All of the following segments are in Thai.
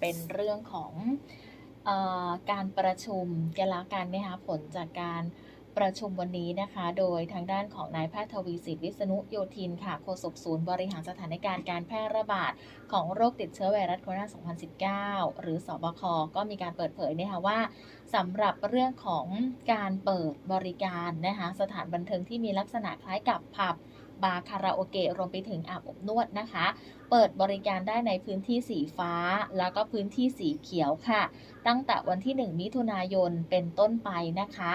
เป็นเรื่องของออการประชุมกันละกันนะคะผลจากการประชุมวันนี้นะคะ โดยทางด้านของนายแพทย์ทวีสิทธิ์วิษณุโยธินค่ะโฆษกศูนย์บริหารสถานการณ์การแพร่ระบาด ของโรคติดเชื้อไวรัสโคโรนา 2019 หรือสบค ก็มีการเปิดเผยนะคะว่าสำหรับเรื่องของการเปิดบริการนะคะสถานบันเทิงที่มีลักษณะคล้ายกับผับบาร์คาราโอเกะรวมไปถึงอาบอบนวดนะคะ เปิดบริการได้ในพื้นที่สีฟ้า แล้วก็พื้นที่สีเขียวค่ะ ตั้งแต่วันที่ 1 มิถุนายนเป็นต้นไปนะคะ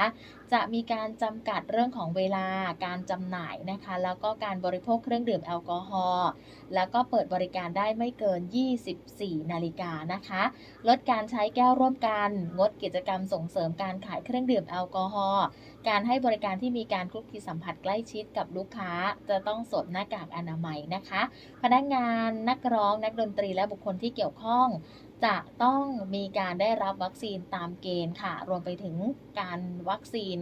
จะมีการจำกัดเรื่องของเวลาการจำหน่ายนะคะ แล้วก็การบริโภคเครื่องดื่มแอลกอฮอล์แล้วก็เปิดบริการได้ไม่เกิน 24 นาฬิกานะคะ ลดการใช้แก้วร่วมกัน งดกิจกรรมส่งเสริมการขายเครื่องดื่มแอลกอฮอล์การให้บริการที่มีการคลุกคลีสัมผัสใกล้ชิดกับลูกค้า จะต้องสวมหน้ากากอนามัยนะคะ พนักงานนักร้องนักดนตรีและบุคคลที่เกี่ยวข้อง จะต้องมีการได้รับวัคซีนตามเกณฑ์ค่ะ รวมไปถึงการวัคซีน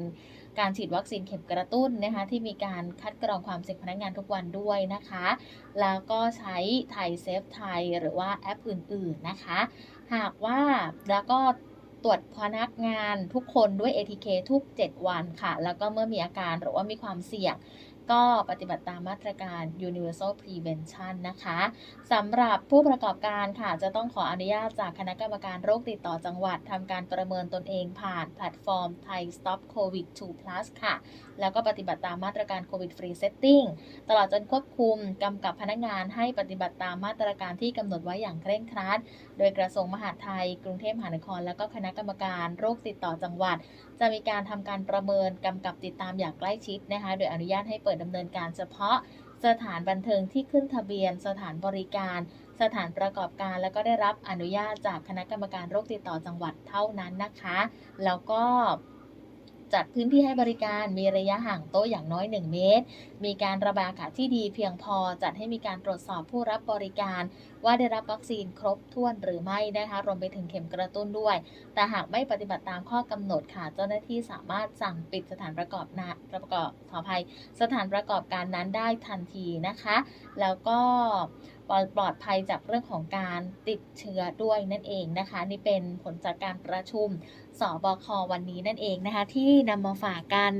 การฉีดวัคซีนเข็มกระตุ้นนะคะที่มีการคัดกรองความเสี่ยงพนักงานทุกวันด้วยนะคะ แล้วก็ใช้ไทยเซฟไทยหรือว่าแอปอื่นๆนะคะ หากว่าแล้วก็ ตรวจพนักงานทุกคนด้วย ATK ทุก 7 วันค่ะ แล้วก็เมื่อมีอาการหรือว่ามีความเสี่ยงก็ปฏิบัติตามมาตรการ Universal Prevention นะคะสำหรับผู้ประกอบการค่ะ จะต้องขออนุญาตจากคณะกรรมการโรคติดต่อจังหวัดทำการประเมินตนเองผ่านแพลตฟอร์ม Thai Stop COVID 2 Plus ค่ะ แล้วก็ปฏิบัติตามมาตรการ COVID Free Setting ตลอดจนควบคุมกำกับพนักงานให้ปฏิบัติตามมาตรการที่กำหนดไว้อย่างเคร่งครัด โดยกระทรวงมหาดไทย กรุงเทพมหานคร และก็คณะกรรมการโรคติดต่อจังหวัด จะมีการทำการประเมินกำกับติดตามอย่างใกล้ชิดนะคะ โดยอนุญาตให้เปิดดำเนินการเฉพาะสถานบันเทิงที่ขึ้นทะเบียน สถานบริการ สถานประกอบการ และก็ได้รับอนุญาตจากคณะกรรมการโรคติดต่อจังหวัดเท่านั้นนะคะ แล้วก็ จัดพื้นที่ให้บริการมีระยะห่างโต๊ะอย่างน้อย 1 เมตร มีการระบายอากาศที่ดีเพียงพอจัดให้มีการตรวจสอบผู้รับบริการ ว่าได้รับวัคซีนครบถ้วนหรือไม่นะคะรวมไปถึงเข็มกระตุ้นด้วย แต่หากไม่ปฏิบัติตามข้อกำหนดค่ะ เจ้าหน้าที่สามารถสั่งปิดสถานประกอบนะประกอบขออภัยสถานประกอบการนั้นได้ทันทีนะคะ แล้วก็ปลอดปลอดภัยจากเรื่องของการติดเชื้อด้วยนั่นเองนะคะ นี่เป็นผลจากการประชุมสบควันนี้นั่นเองนะคะ ที่นำมาฝากกัน